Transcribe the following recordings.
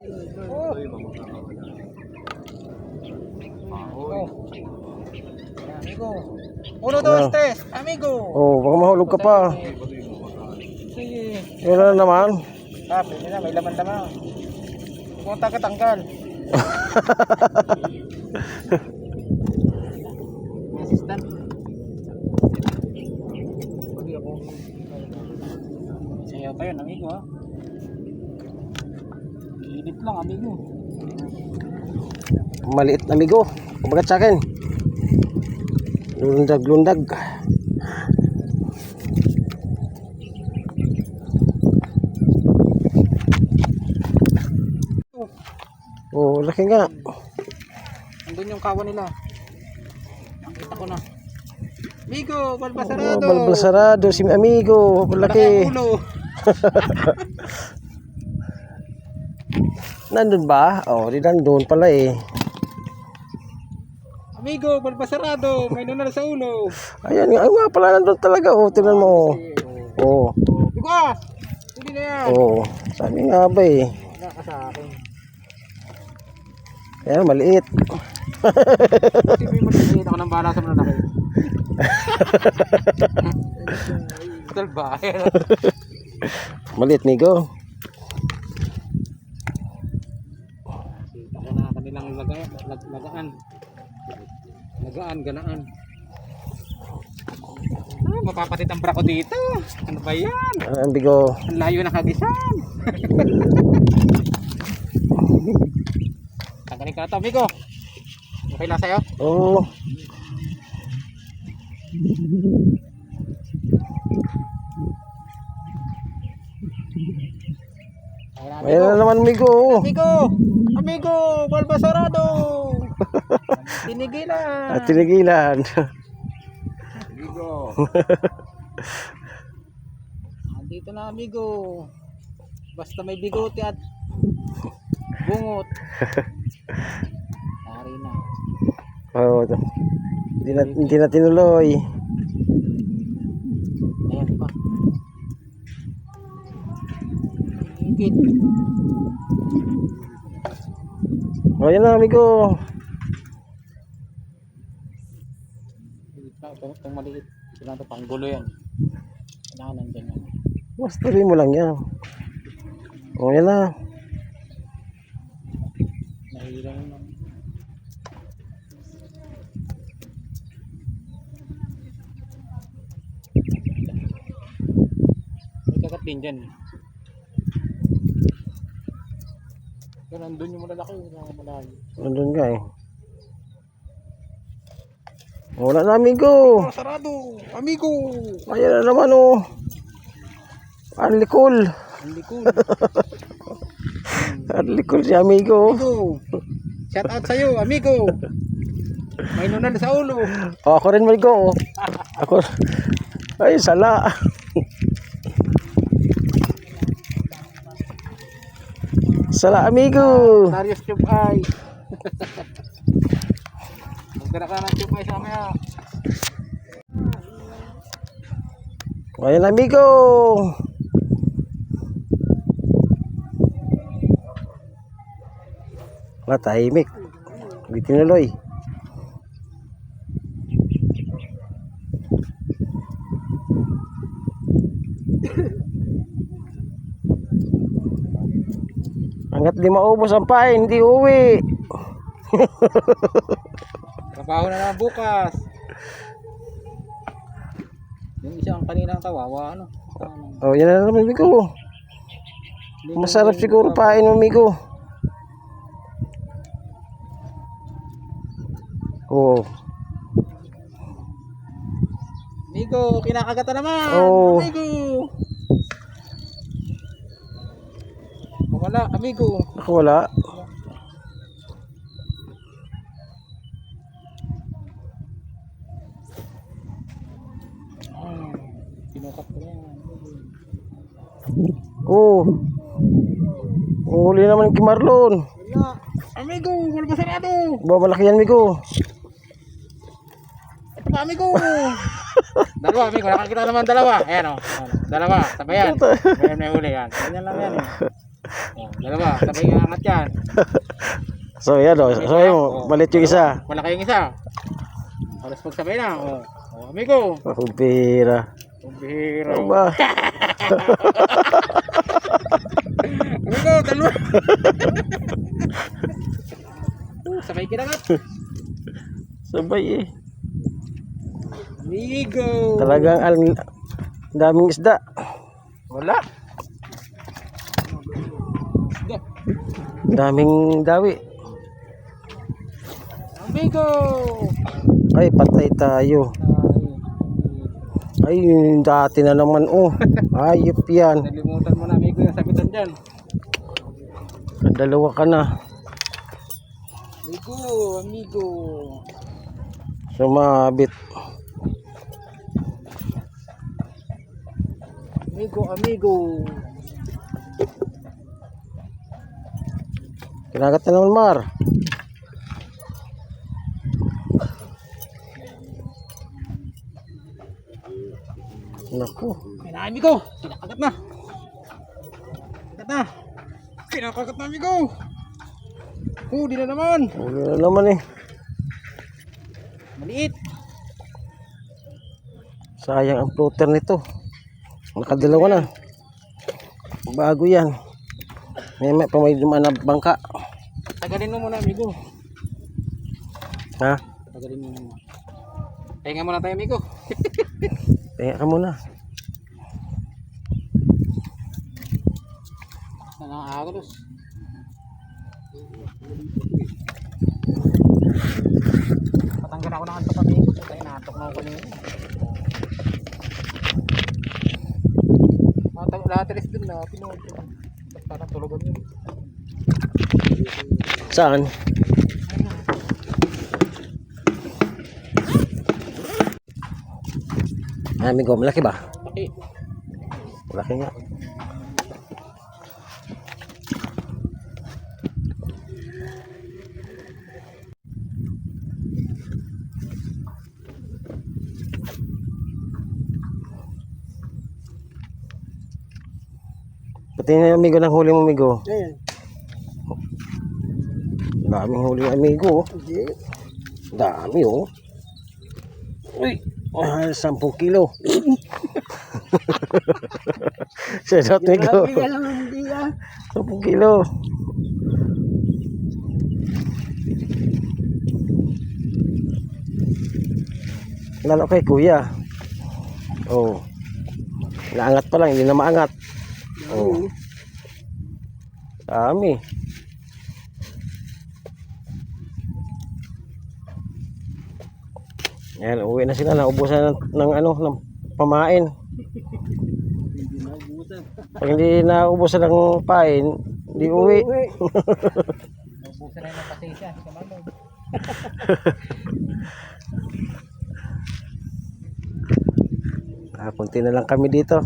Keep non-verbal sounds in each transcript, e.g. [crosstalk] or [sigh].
Oh. Oh. Amigo. Uno, dos, tres. Amigo. Oh, baka mahulog ka pa. Sige. Yun na naman. Ah, pwede na. May laman naman. Kung taga-tanggal. [laughs] Assistant. Pwede ako. Sayaw pa yun, amigo ha. Init lang, amigo. Maliit amigo. Kumagat sa akin. Lundag, lundag. Oh, laki nga. Andun yung kawa nila. Nakita ko na. Amigo, Oh, balbasarado. balbal sarado si amigo. Laki. ang ulo. [laughs] Nandun ba? Oh, di nandun pala eh. Amigo, balbasarado. May nunal sa ulo. Ayan nga, nga pala nandun talaga. Oh, tingnan mo. Oh, Amigo, ah. Hindi na yan. oh. Sabi nga ba eh. Wala ka sa akin. Ayan, maliit. Kasi may magkakita ako ng bala sa mananakit. [laughs] Total ba? Maliit, amigo. Kita ko na lagay, lag, lagaan. Lagaan, ganaan. Ah, mapapatid ang brako dito. Ano ba yan? Ah, amigo. Ang layo ng hagisan. [laughs] Tanggalin ka ito, amigo. Okay lang sa'yo? Oh, ayan na naman, amigo. Amigo! Amigo! Balbasarado! [laughs] Tinigilan! At tinigilan. Amigo! Andito na amigo. Basta may bigote at bungot. [laughs] Ari na. Oh, hindi na, hindi na tinuloy. Ayan pa. Higit. Oh, yan na, amigo. Itong, itong maliit. Ito lang ito. Panggulo yan. Kailangan nandyan yan. Mas tuloy mo lang yan. Oh, yan na. Nahihirang lang. May kagat din dyan. Pero nandun yung malalaki, yung malayo. Nandun ka eh. Wala na, amigo. Oh, sarado! Amigo! Ayan na naman, oh. Ang likod. Arlikol [laughs] si amigo. Amigo! Shout out sa'yo, amigo! May nunal sa ulo. Oh, ako rin, amigo. Ako. Ay, sala. Sala, amigo. Darius Eye. [laughs] Magdala ka ng Eye sa mamaya. Ayan, amigo. Wala, tahimik. Hindi tinuloy. Di maubos ang pain, hindi uwi. [laughs] Trabaho na lang bukas. Yung isang kanina kawawa, ano? Ano? Oh, yan na naman, amigo. Masarap siguro pain mo, amigo. Oh, Amigo, kinakagata naman. Oo. Amigo. Wala, amigo. ako wala. Ah, Kinukat ko yan. Oh. Uli naman kay Marlon. Wala. Amigo, wala ba sarado? Ba malaki yan, amigo. Ito pa, amigo. [laughs] dalawa, amigo. Nakakita naman dalawa. Ayan o. Ayan, o. Dalawa. Sabayan. Sabayan may huli yan. Ganyan lang yan eh. Oh, dalawa, sabay nga angat yan. [laughs] So yan o. So yun mo, malit yung isa. Malaki yung isa. Alas magsabay na. Oh, oh amigo. Ang pira. Ang bihira. Ba? [laughs] Amigo, dalawa. Oh, [laughs] sabay kinagat. Sabay eh. Amigo. Talagang ang daming isda. Wala. Daming dawi. Amigo. Ay, patay tayo. Ay, yung dati na naman oh. [laughs] Ayop yan. Nalimutan mo na amigo yung sabitan dyan. Dalawa ka na. Amigo, amigo. Sumabit. Amigo, amigo. Kinagat na naman, Mar. Naku. Ay na amigo. Kinakagat na. Kinakagat na. Kinakagat na amigo. Huli na naman. Huli na naman eh. Maliit. Sayang ang floater nito. Nakadalawa na. Bago yan. May may pa may dumaan na bangka. Tagalin mo muna amigo. Ha? Tagalin mo muna. Pahinga muna tayo amigo. [laughs] Tingnan ka muna. Ano ang agos? Patanggal ako ng antok amigo. Tayo natok na ako kanina. Mga lateris dun na pinuha ko. Ba't parang tulugan yun? Saan? Amigo, malaki ba? Okay. Malaki nga. Pati na yung amigo ng huli mo, amigo. Ayan. Daming huli ng amigo. oh. Dami, oh. Uy, mahal 10 kilo. [laughs] Amigo. hindi ah. 10 kilo. Lalo kay kuya. Oh. Naangat pa lang, hindi na maangat. Oh. Dami. Yan, uwi na sila. Naubusan ng, ng ano, ng pamain. Pag hindi naubusan ng pain, hindi uwi. Naubusan na yung pasensya. Hindi ka mamag. Ah, kunti na lang kami dito.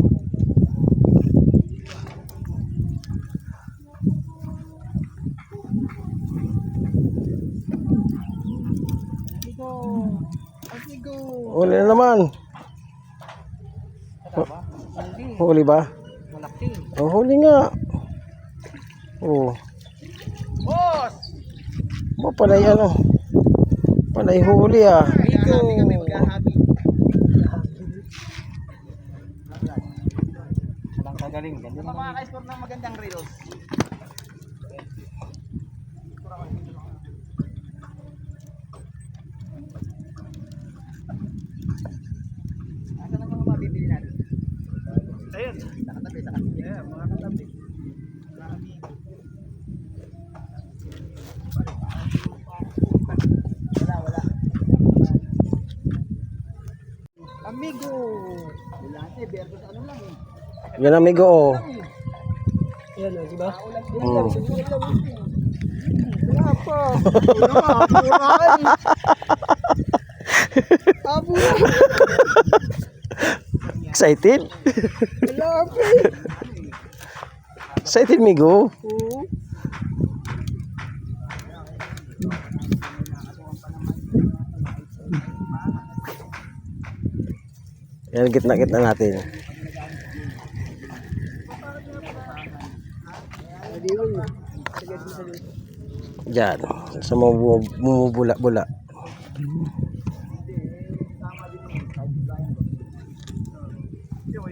Huli na naman. Huli ba? Malaki. Ang huli nga. Oh. Boss! Ba panay ano? Panay huli ah. Kagaling. Ganyan naman. Makaka-score ng magandang reels. Asa na mga mabibili natin? Ayun. Nakatabi sa kanya. Yeah, mga katabi. Wala, wala. Amigo! Bulate versus ano lang eh. Yan amigo oh. Yan o, di ba? Hmm. Wala pa. Wala pa. Wala Abo na. Excited? Wala. Excited migo? Oo. Yan gitna-gitna natin. Diyan. Sa bumubula-bula.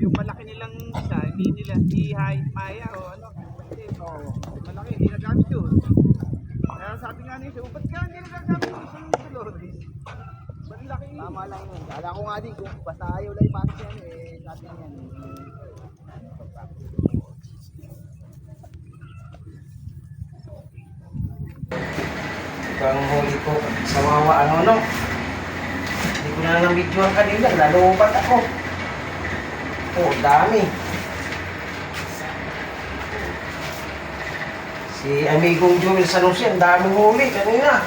Yung, malaki nilang isa, hindi nila, hindi maya o ano. Malaki, hindi nagamit yun. Kaya sabi nga nito, ba't ka hindi nagagamit yung isang Dolores? Ba't laki yun? Tama lang yun. Kala ko nga din kung basta ayaw lang ipasok yan eh. Sabi niya yan. eh. Ito ang huli ko sa wawa ano no. Hindi ko na lang video ang kanila. Nalubat ako. Oh, dami. Si amigong Joel Sanusi, ang daming huli kanina.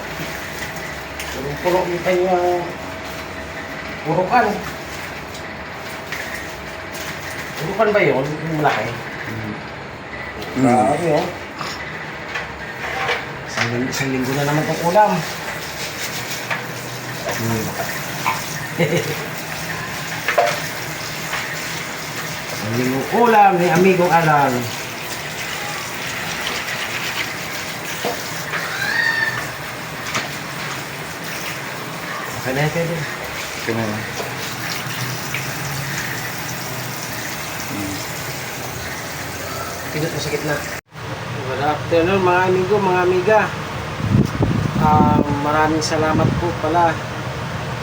Puro-puro yung kanyang purukan. Purukan ba yun? Yung malaki? Grabe oh. Isang, isang linggo na naman itong ulam. Isang linggo ulam ni Amigong Alan. Okay na yan, Okay na yan. Pindot mo. Good afternoon mga amigo, mga amiga. Ah, maraming salamat po pala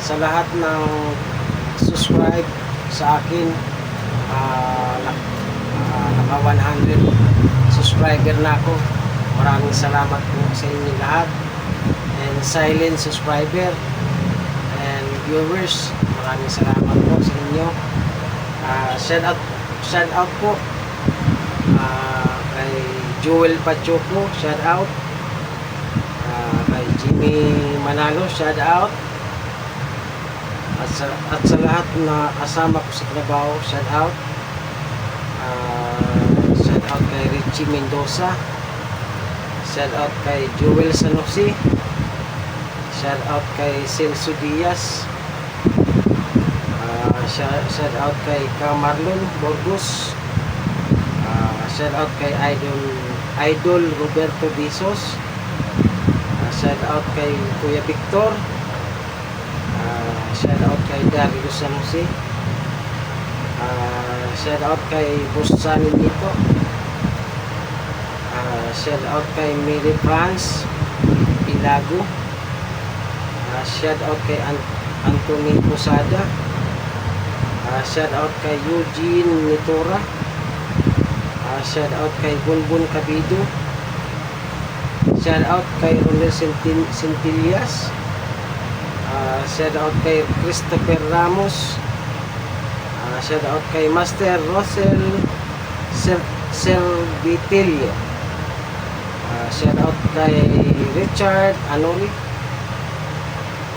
sa lahat ng subscribe sa akin. Nak- ah, naka 100 subscriber na ako. Maraming salamat po sa inyo lahat. And silent subscriber viewers, maraming salamat po sa inyo. Ah, shout out shout out po Ah, kay Joel Pachoco, shout out. Ah, kay Jimmy Manalo, shout out. At sa, at sa lahat na kasama ko sa trabaho, shout out. Ah, shout out kay Richie Mendoza. Shout out kay Joel Sanosi. Shout out kay Celso Diaz. Shout, out kay Camarlon Borgos. Ah, shout out kay Idol Idol Roberto Dizos. Ah, shout out kay Kuya Victor. Ah, shout out kay Dario Sanusi. Ah, shout out kay Boss Sunny Nito. Ah, shout out kay Mary France Pilago. Ah, shout out kay An Anthony Posada. Ah, shout out kay Eugene Nitora. Ah, shout out kay Bunbun Cabido. Shout out kay Ronel Sentin Sentillas. Ah, shout out kay Christopher Ramos. Ah, shout out kay Master Ser Servitilio. Ah, shout out kay Richard Anori.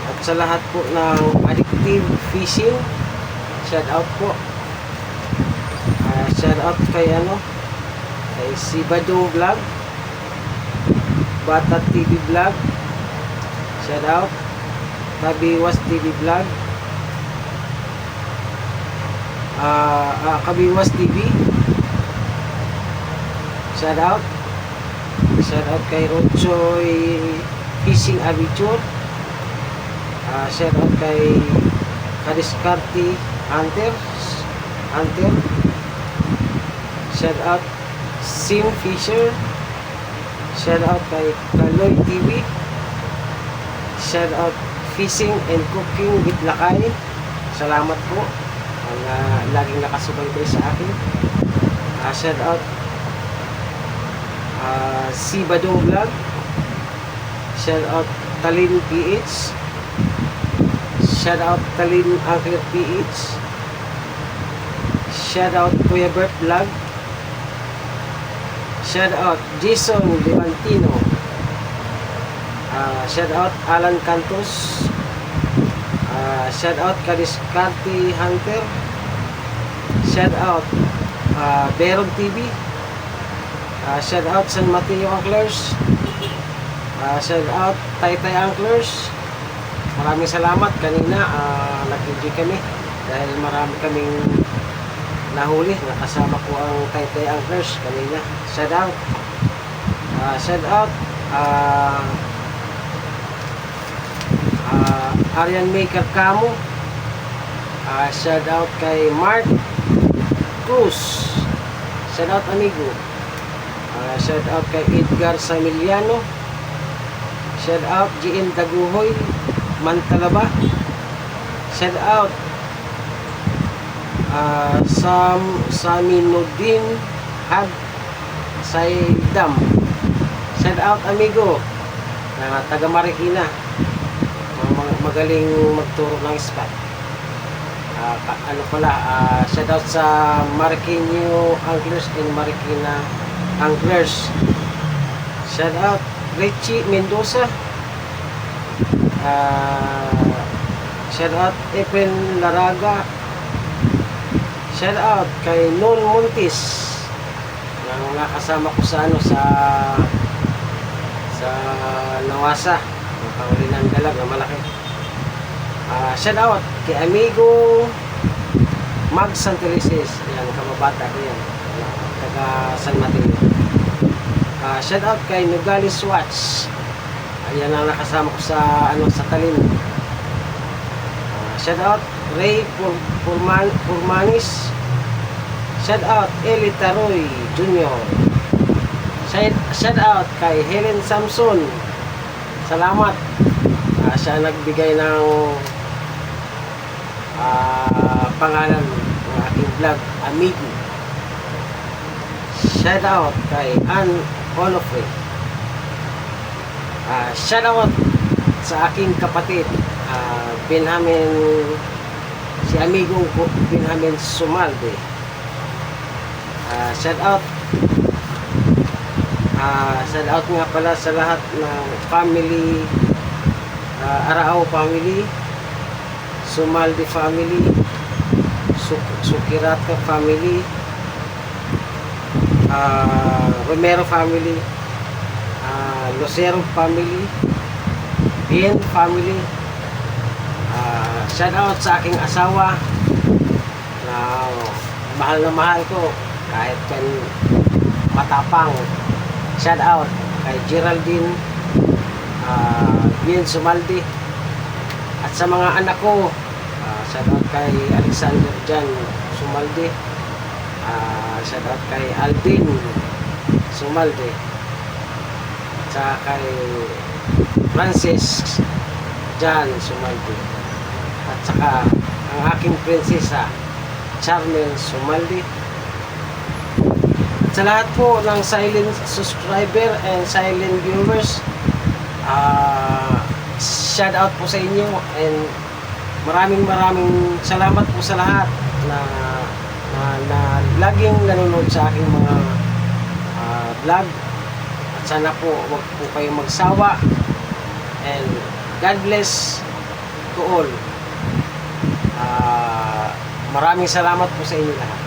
At sa lahat po ng addictive fishing, shout out po. Ah, shout out kay ano, kay si Badong Vlog, Bata TV Vlog, shout out, Kabiwas TV Vlog, ah ah, Kabiwas TV, shout out, shout out kay Rochoy Fishing Abitur, ah shout out kay Kadiskarti Hunter, Hunter, Shout out Sim Fisher. Shout out kay Kaloy TV. Shout out Fishing and Cooking with Lakay. Salamat po. Ang ah, laging nakasubaybay sa akin. Ah, shout out ah, si Badong Vlog. Shout out Talin PH. Shout out Talin Angler PH. Shout out Kuya Bert Vlog. Shout out Jason Levantino. Ah, shout out Alan Cantos. Ah, shout out Kadiskarte Hunter. Shout out ah, Beron TV. Ah, shout out San Mateo Anglers. Ah, shout out Taytay Anglers. Maraming salamat. Kanina ah, nag-enjoy kami dahil marami kaming nahuli. Nakasama ko ang Taytay Anglers kanina. Shout out. Ah, shout out ah ah, Arian Maker Camo Ah, shout out kay Mark Cruz. Shout out amigo. Ah, shout out kay Edgar Samiliano. Shout out GM Daguhoy Mantalaba shout out. Ah, Sam Saminuddin Hag Saidam. Shout out amigo. Na taga Marikina. Mga magaling magturo ng spot. Ka- ano pala shout out sa Marikino Anglers and Marikina Anglers. Shout out Richie Mendoza Ah, shout out Epen Laraga. Shout out kay Non Montis yung nakasama ko sa ano sa sa Nawasa. Yung panguli ng dalag malaki. Ah, shout out kay amigo Mag Santelices yan kababata ko yan. Taga San Mateo. Ah, shout out kay Nogales Watch ayan ang nakasama ko sa ano sa Talin Ah, shout out Ray Pur Purman Purmanis. Shout out Eli Taroy Jr. Shout, shout out kay Helen Samson. Salamat. Ah, siya nagbigay ng ah, pangalan ng aking vlog Amigo shout out kay Ann Onofre Ah, shout out sa aking kapatid ah, Benjamin si amigo ko Benjamin Sumalde. Ah, shout out. Ah, shout out nga pala sa lahat ng family ah, Arao family Sumalde family Suk- Sukirata family ah, Romero family Lucero family Bien family. Ah, shout out sa aking asawa. Na mahal na mahal ko. Kahit kan matapang. Shout out kay Geraldine ah, Bien Sumaldi. At sa mga anak ko ah, shout out kay Alexander Jan Sumaldi. Ah, shout out kay Alvin Sumaldi sa kay Francis Jan Sumaldi. At saka ang aking prinsesa Charmel Sumaldi. At sa lahat po ng silent subscriber and silent viewers ah shout out po sa inyo and maraming maraming salamat po sa lahat na na, na laging nanonood sa aking mga ah, vlog sana po wag po kayong magsawa. And God bless to all. Ah, maraming salamat po sa inyo lahat